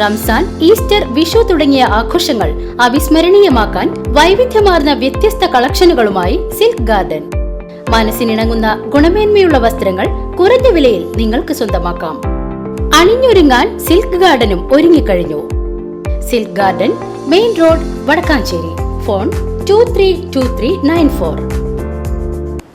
Ramzan Easter Vishu തുടങ്ങിയ ആഘോഷങ്ങൾ അവിസ്മരണീയമാക്കാൻ വൈവിധ്യമാർന്ന വ്യത്യസ്ത കളക്ഷനുകളുമായി സിൽക്ക് ഗാർഡൻ. മനസ്സിനിണങ്ങുന്ന ഗുണമേന്മയുള്ള വസ്ത്രങ്ങൾ കുറഞ്ഞ വിലയിൽ നിങ്ങൾക്ക് സ്വന്തമാക്കാം. അണിഞ്ഞൊരുങ്ങാൻ സിൽക്ക് ഗാർഡനും ഒരുങ്ങിക്കഴിഞ്ഞു. Silk garden main road Vadakkanchery. Phone two three two three nine four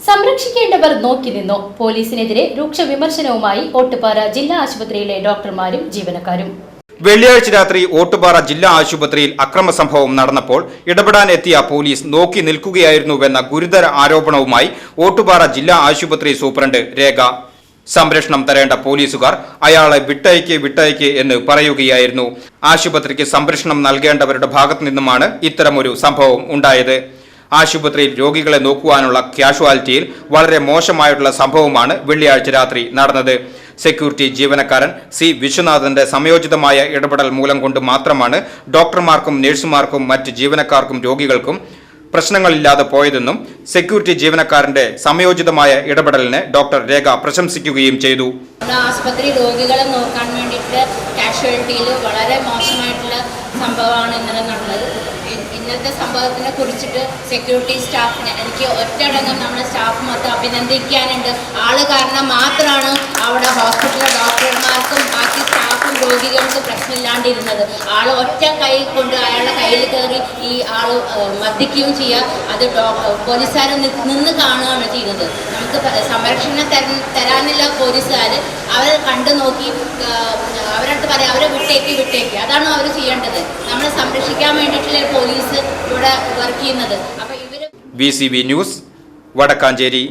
സംരക്ഷിക്കേണ്ടവർ നോക്കി നിന്നു. പോലീസിനെതിരെ രൂക്ഷ വിമർശനവുമായി ഓട്ടുപാറ ജില്ലാ ആശുപത്രിയിലെ ഡോക്ടർമാരും ജീവനക്കാരും. വെള്ളിയാഴ്ച രാത്രി ഓട്ടുപാറ ജില്ലാ ആശുപത്രിയിൽ അക്രമ സംഭവം നടന്നപ്പോൾ ഇടപെടാൻ എത്തിയ പോലീസ് നോക്കി നിൽക്കുകയായിരുന്നുവെന്ന ഗുരുതര ആരോപണവുമായി ഓട്ടുപാറ ജില്ലാ ആശുപത്രി സൂപ്രണ്ട് രേഖ. സംരക്ഷണം തരേണ്ട പോലീസുകാർ അയാളെ വിട്ടയക്ക് വിട്ടയക്ക് എന്ന് പറയുകയായിരുന്നു. ആശുപത്രിക്ക് സംരക്ഷണം നൽകേണ്ടവരുടെ ഭാഗത്തു നിന്നുമാണ് ഇത്തരമൊരു സംഭവം ഉണ്ടായത്. ആശുപത്രിയിൽ രോഗികളെ നോക്കുവാനുള്ള ക്യാഷ്വാലിറ്റിയിൽ വളരെ മോശമായിട്ടുള്ള സംഭവമാണ് വെള്ളിയാഴ്ച രാത്രി നടന്നത്. സെക്യൂരിറ്റി ജീവനക്കാരൻ സി വിശ്വനാഥന്റെ സംയോജിതമായ ഇടപെടൽ മൂലം കൊണ്ട് മാത്രമാണ് ഡോക്ടർമാർക്കും നഴ്സുമാർക്കും മറ്റ് ജീവനക്കാർക്കും രോഗികൾക്കും പ്രശ്നങ്ങളില്ലാതെ പോയതെന്നും സെക്യൂരിറ്റി ജീവനക്കാരന്റെ സംയോജിതമായ ഇടപെടലിനെ ഡോക്ടർ രേഖ പ്രശംസിക്കുകയും ചെയ്തു. ആശുപത്രി രോഗികളെ നോക്കാൻ വേണ്ടിയിട്ട് കാഷ്വാലിറ്റിയിൽ വളരെ മോശമായിട്ടുള്ള സംഭവമാണ് ഇന്നലെ നടന്നത്. ഇന്നത്തെ സംഭവത്തിനെ കുറിച്ചിട്ട് സെക്യൂരിറ്റി സ്റ്റാഫിനെ എനിക്ക് ഒറ്റയടങ്കം നമ്മുടെ സ്റ്റാഫ് മൊത്തം അഭിനന്ദിക്കാനുണ്ട്. ആൾ കാരണം മാത്രമാണ് അവിടെ ഹോസ്പിറ്റലിലെ ഡോക്ടർമാർക്കും ബാക്കി സ്റ്റാഫും രോഗികൾക്കും പ്രശ്നമില്ലാണ്ടിരുന്നത്. ആൾ ഒറ്റ കൈ കൊണ്ട് അയാളുടെ കയ്യിൽ കയറി ഈ ആൾ മർദ്ദിക്കുകയും ചെയ്യുക അത് പോലീസുകാർ നിന്ന് കാണുകയാണ് ചെയ്യുന്നത്. നമുക്ക് സംരക്ഷണം തരാനില്ല പോലീസുകാർ അവരെ കണ്ടു നോക്കി അവരടുത്ത് പറയാം അവരെ വിട്ടേക്ക് വിട്ടേക്ക്. അതാണ് അവർ ചെയ്യേണ്ടത്. നമ്മളെ സംരക്ഷിക്കാൻ വേണ്ടിയിട്ടുള്ള പോലീസ് ഇവിടെ വർക്ക് ചെയ്യുന്നത്. അപ്പൊ ഇവർ ബി ന്യൂസ് വടക്കാഞ്ചേരി.